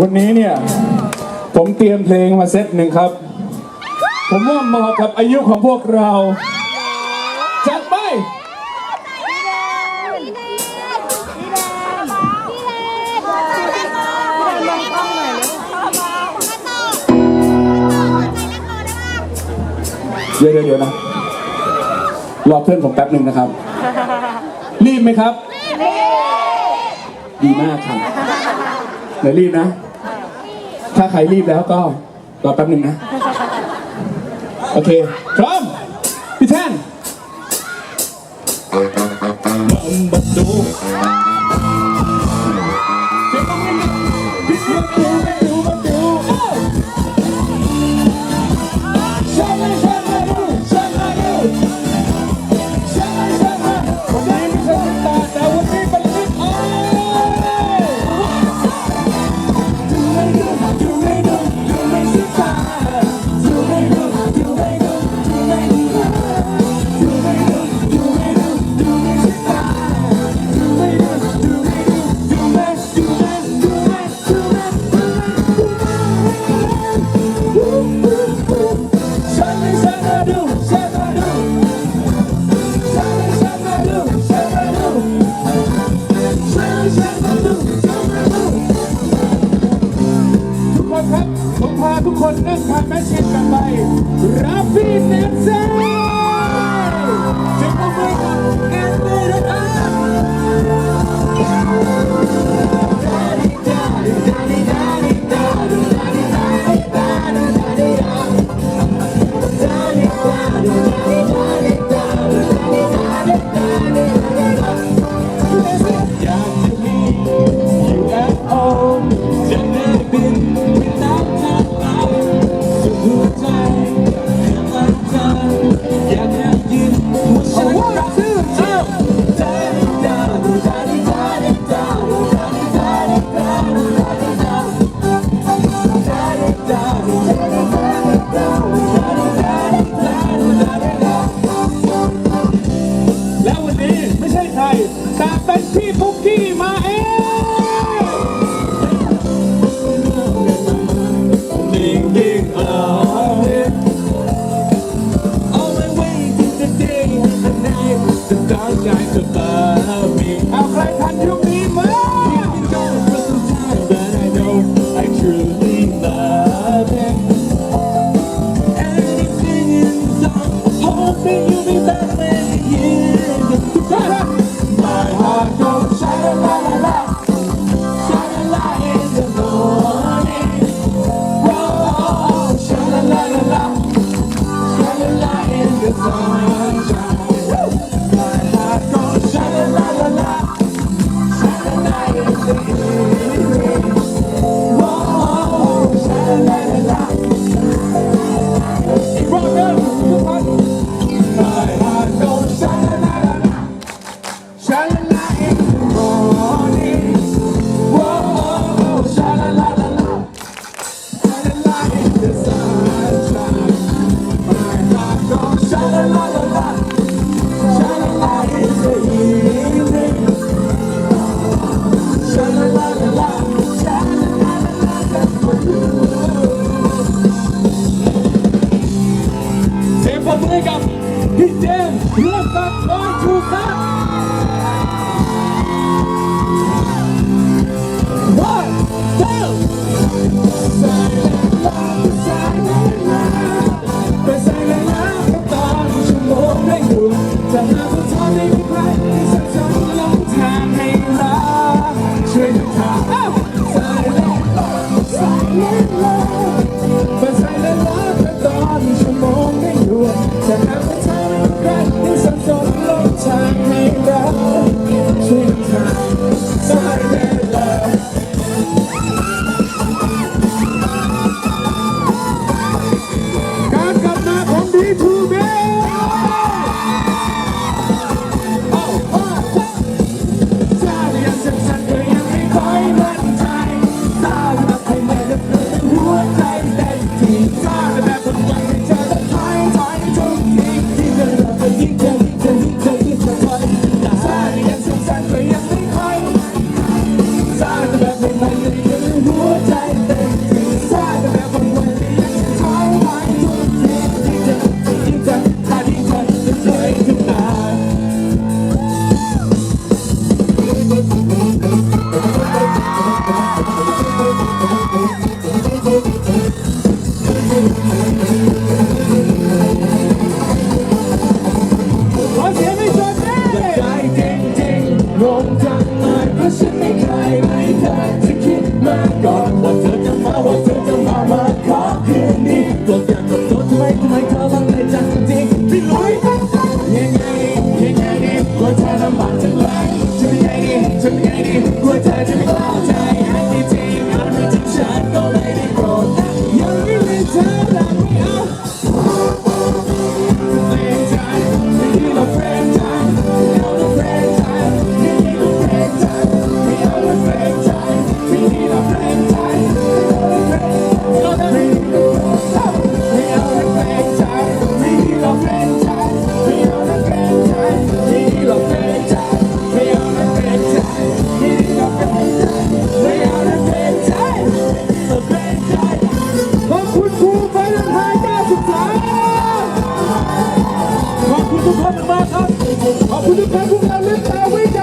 วันนี้เนี่ย ผมเตรียมเพลงมาเซตหนึ่งครับ ผมว่าเหมาะกับอายุของพวกเรา จัดไป เดี๋ยวเดี๋ยวนะรอเพื่อนผมแป๊บหนึ่งนะครับ รีบไหมครับรีบดีมากครับ เดี๋ยวรีบนะ ถ้าใครรีบแล้วก็รอแป๊บหนึ่งนะ โอเคพร้อ love. คนหนึ่งผ่านแมชชีนกันไปรับฟี่เนเซ Yeah. พี่เจมส์ร่วมกับน้องชูครับ ทุกคนมากครับ ขอบคุณทุกท่านทุกท่านและชาววิจ